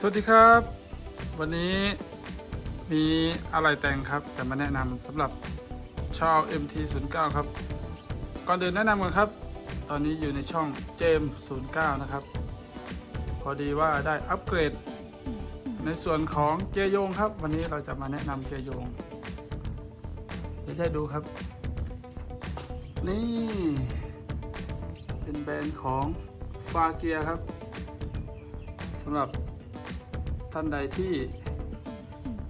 สวัสดีครับ วันนี้มีอะไรแต่งครับจะมาแนะนำสำหรับชาว MT09 ครับ ก่อนอื่นแนะนำก่อนครับ ตอนนี้อยู่ในช่องเจม09นะครับ พอดีว่าได้อัปเกรด ในส่วนของเกียร์โยงครับ วันนี้เราจะมาแนะนำเกียร์โยงเดี๋ยวให้ดูครับ นี่ เป็นแบรนด์ของฟาเกียครับสำหรับ ท่านใดที่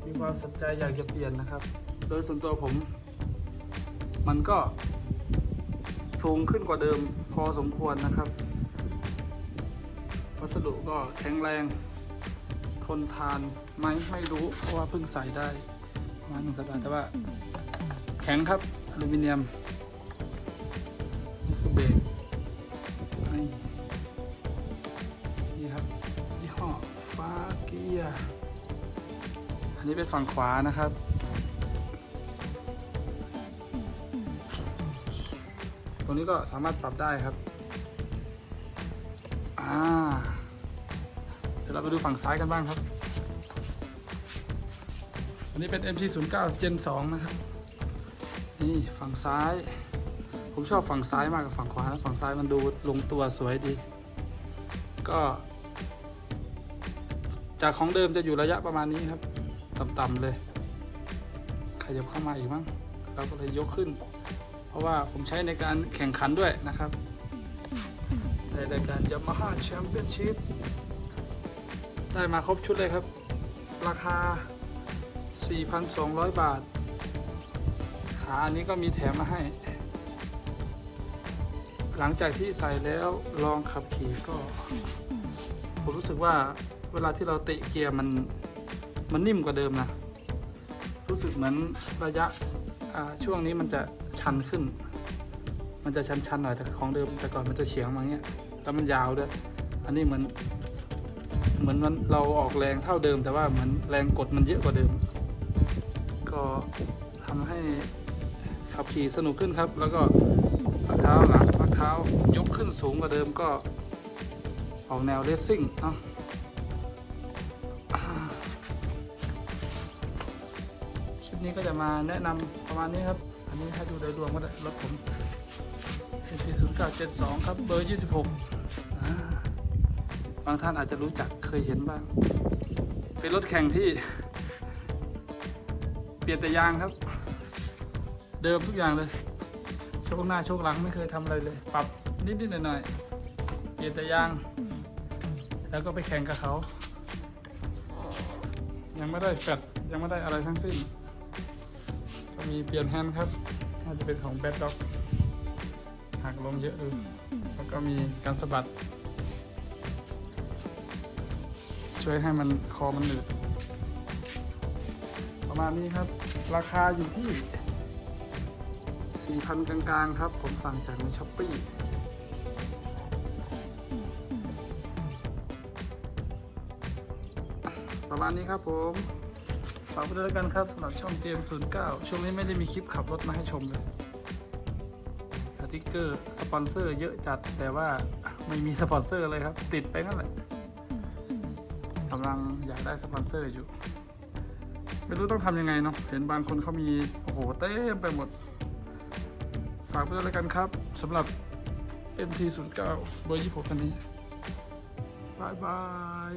มีความสนใจอยากจะเปลี่ยนนะครับ โดยส่วนตัวผม มันก็สูงขึ้นกว่าเดิมพอสมควรนะครับ วัสดุก็แข็งแรง ทนทานไหมไม่รู้ เพราะว่าเพิ่งใส่ได้มาหนึ่งสัปดาห์แต่ว่า แข็งครับอลูมิเนียม ยอันนี้เป็นฝั่งขวานะครับตรงนี้ก็สามารถปรับได้ครับ อ่า เดี๋ยวเราไปดูฝั่งซ้ายกันบ้างครับ อันนี้เป็น MT09 Gen 2 นะครับ นี่ฝั่งซ้าย ผมชอบฝั่งซ้ายมากกว่าฝั่งขวานะฝั่งซ้ายมันดูลงตัวสวยดี ก็ จากของเดิมจะอยู่ระยะประมาณนี้ครับ ต่ำๆเลย ขยับเข้ามาอีกมั้งเราก็เลยยกขึ้น เพราะว่าผมใช้ในการแข่งขันด้วยนะครับในรายการ Yamaha Championship ได้มาครบชุดเลยครับ ราคา 4,200 บาท ขาอันนี้ก็มีแถมมาให้ หลังจากที่ใส่แล้วลองขับขี่ก็ ผมรู้สึกว่า เวลาที่เราเตะเกียร์มันมันนิ่มกว่าเดิมนะ รู้สึกเหมือนระยะช่วงนี้มันจะชันขึ้น มันจะชันๆหน่อยแต่ของเดิมแต่ก่อนมันจะเฉียงมาเงี้ยแล้วมันยาวด้วย อันนี้เหมือนเหมือนมันเราออกแรงเท่าเดิม แต่ว่าเหมือนแรงกดมันเยอะกว่าเดิม ก็ทำให้ขับขี่สนุกขึ้นครับ แล้วก็พักเท้าหลังพักเท้ายกขึ้นสูงกว่าเดิมก็ออกแนวเรซซิ่งเนาะ ลิปนี้ก็จะมาแนะนำประมาณนี้ครับ อันนี้ให้ดูโดยรวมก็ได้รถผม MP0972 ครับ เบอร์ 26 บางท่านอาจจะรู้จักเคยเห็นบ้าง เป็นรถแข่งที่ เปลี่ยนแต่ยางครับ เดิมทุกอย่างเลยโชคหน้าโชคหลังไม่เคยทำอะไรเลย ปรับนิดๆหน่อยๆ เปลี่ยนแต่ยาง แล้วก็ไปแข่งกับเขา ยังไม่ได้แฟดยังไม่ได้อะไรทั้งสิ้น มีเปลี่ยนแฮนด์ครับน่าจะเป็นของแบดด็อกหักลมเยอะดูแล้วก็มีการสะบัด ช่วยให้มันคอมันหนืด ประมาณนี้ครับ ราคาอยู่ที่ 4,000 กลางๆ ครับ ผมสั่งจากในช้อปปี้ประมาณนี้ครับผม ฝากไปด้วยแล้วกันครับสำหรับช่องเจม09ช่วงนี้ไม่ได้มีคลิปขับรถมาให้ชมเลยสติกเกอร์สปอนเซอร์เยอะจัดแต่ว่าไม่มีสปอนเซอร์เลยครับ ติดไปนั่นแหละกำลังอยากได้สปอนเซอร์อยู่ ไม่รู้ต้องทำยังไงเนาะเห็นบางคนเขามี โอ้โหเต็มไปหมด ฝากไปด้วยแล้วกันครับสำหรับ MT09 เบอร์26คันนี้บายบาย